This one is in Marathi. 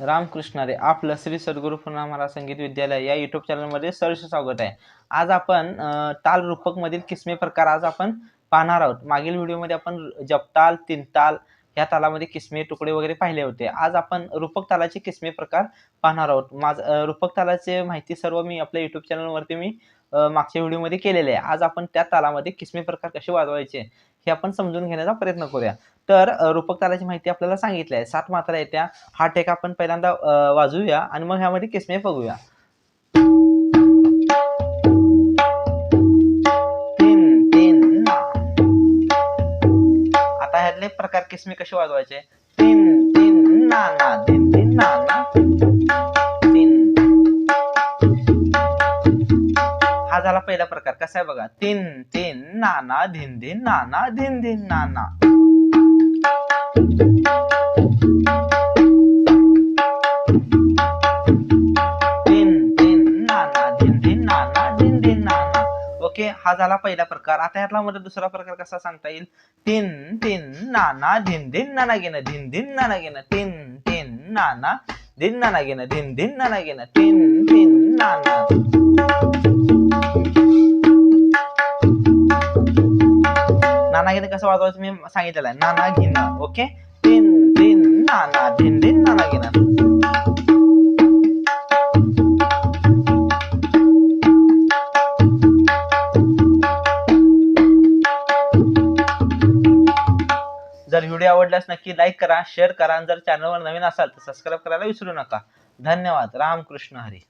रामकृष्ण रे आपलं श्री सद्गुरू पुन्हा संगीत विद्यालय या युट्यूब चॅनलमध्ये सहर्ष स्वागत आहे. आज आपण ताल रूपकमधील किस्मे प्रकार आज आपण पाहणार आहोत. मागील व्हिडिओमध्ये आपण जपताल तीनताल या तालामध्ये किस्मे तुकडे वगैरे पाहिले होते. आज आपण रूपक तालाचे किस्मे प्रकार पाहणार आहोत. माझ रूपक तालाचे माहिती सर्व मी आपल्या युट्यूब चॅनलवरती मी मागच्या व्हिडिओमध्ये केलेले आहे. आज आपण त्या तालामध्ये किस्मे प्रकार कसे वाजवायचे हे आपण समजून घेण्याचा प्रयत्न करूया. तर रूपक तालाची माहिती आपल्याला सांगितली आहे. सात मात्रा येत्या. हा टेक आपण पहिल्यांदा वाजूया वाजवूया आणि मग ह्यामध्ये किस्मे बघूया. बाहेरले प्रकार किसमी कसे वाजवायचे? तीन तीन ना ना तीन तीन ना ना तीन. हा झाला पहिला प्रकार. कसा आहे बघा? तीन तीन ना ना धिन धिन ना ना धिन धिन ना ना. ओके? हा झाला पहिला प्रकार. आता यातला मध्ये दुसरा प्रकार कसा सांगता येईल? तीन तीन नाना धिन धिन नाना घेणं धिन धिन नाना घेणं तीन तीन नाना धिन नाना घेणं धिन धिन नाना घेणं तीन तीन नाना. नाना घेणं कसं वाजवायचं मी सांगितलेलं आहे. नाना घेणं ओके? तीन तीन नाना धिन धिन नाना घेणं. जर व्हिडिओ आवडल्यास नक्की लाईक करा शेअर करा आणि जर चॅनलवर नवीन असाल तर सबस्क्राईब करायला विसरू नका. धन्यवाद. रामकृष्ण हरी.